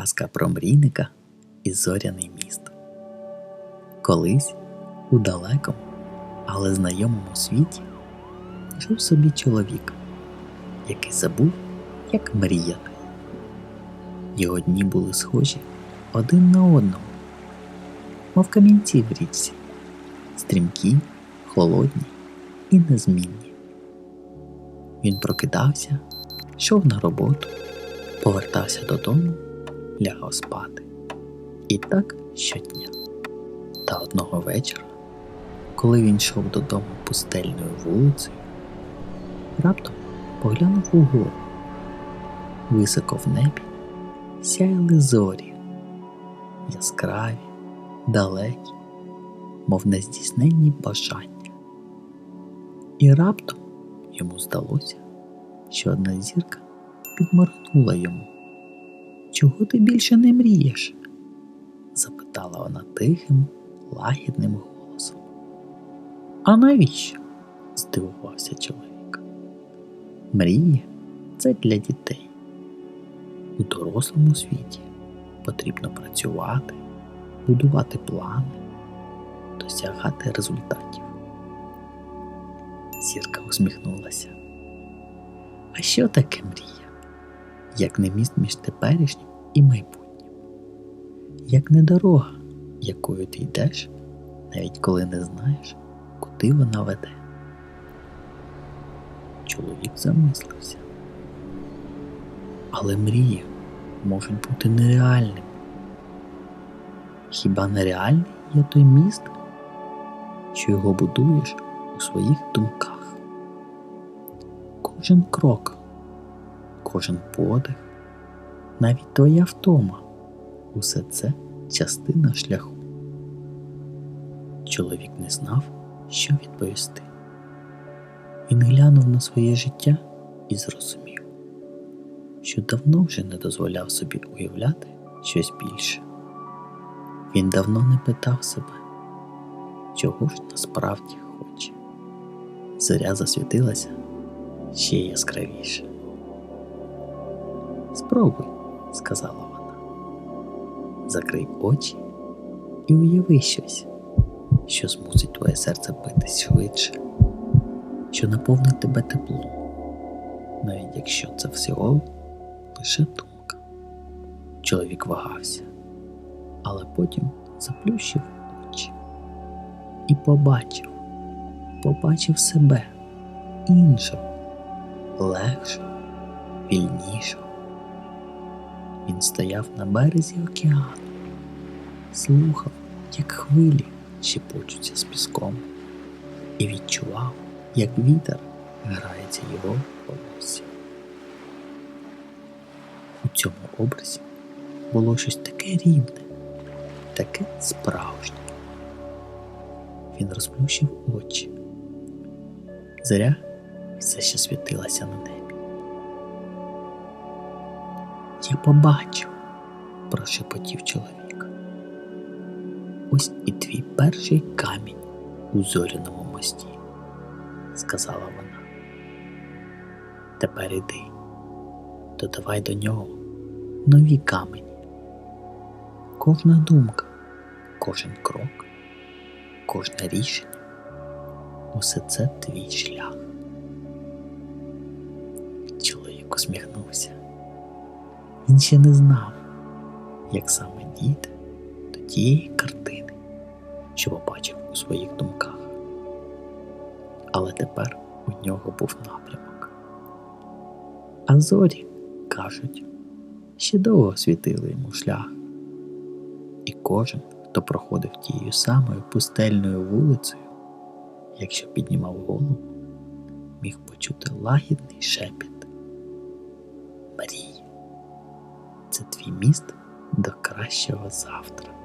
Казка про мрійника і зоряний міст. Колись у далекому, але знайомому світі жив собі чоловік, який забув, як мріяти. Його дні були схожі один на одного, мов камінці в річці, стрімкі, холодні і незмінні. Він прокидався, йшов на роботу, повертався додому, лягав спати. І так щодня. Та одного вечора, коли він йшов додому пустельною вулицею, раптом поглянув угору. Високо в небі сяяли зорі, яскраві, далекі, мов нездійсненні бажання. І раптом йому здалося, що одна зірка підморгнула йому. Чого ти більше не мрієш? запитала вона тихим, лагідним голосом. А навіщо? здивувався чоловік. Мрії це для дітей. У дорослому світі потрібно працювати, будувати плани, досягати результатів. Зірка усміхнулася. А що таке мрія? Як не міст між теперішнім і майбутнім? Як не дорога, якою ти йдеш, навіть коли не знаєш, куди вона веде? Чоловік замислився. Але мрії можуть бути нереальними. Хіба нереальний є той міст, що його будуєш у своїх думках? Кожен крок, кожен подих, навіть твоя втома усе це частина шляху. Чоловік не знав, що відповісти. Він глянув на своє життя і зрозумів, що давно вже не дозволяв собі уявляти щось більше. Він давно не питав себе, чого ж насправді хоче. Зоря засвітилася ще яскравіше. Спробуй, сказала вона. Закрий очі і уяви щось, що змусить твоє серце битись швидше, що наповнить тебе теплом, навіть якщо це всього лише думка. Чоловік вагався, але потім заплющив очі і побачив, побачив себе іншого, легшого, вільнішого. Він стояв на березі океану, слухав, як хвилі щепочуться з піском, і відчував, як вітер грається його волосся. У цьому образі було щось таке рідне, таке справжнє. Він розплющив очі. Зоря все ще світилася на небі. Я побачив, прошепотів чоловік. Ось і твій перший камінь у зоряному мості, сказала вона. Тепер іди, додавай до нього нові камені. Кожна думка, кожен крок, кожне рішення усе це твій шлях. Чоловік усміхнувся. Він ще не знав, як саме дійти до тієї картини, що побачив у своїх думках. Але тепер у нього був напрямок. А зорі, кажуть, ще довго світили йому шлях, і кожен, хто проходив тією самою пустельною вулицею, якщо піднімав голову, міг почути лагідний шепіт. Мрій це твій міст до кращого завтра.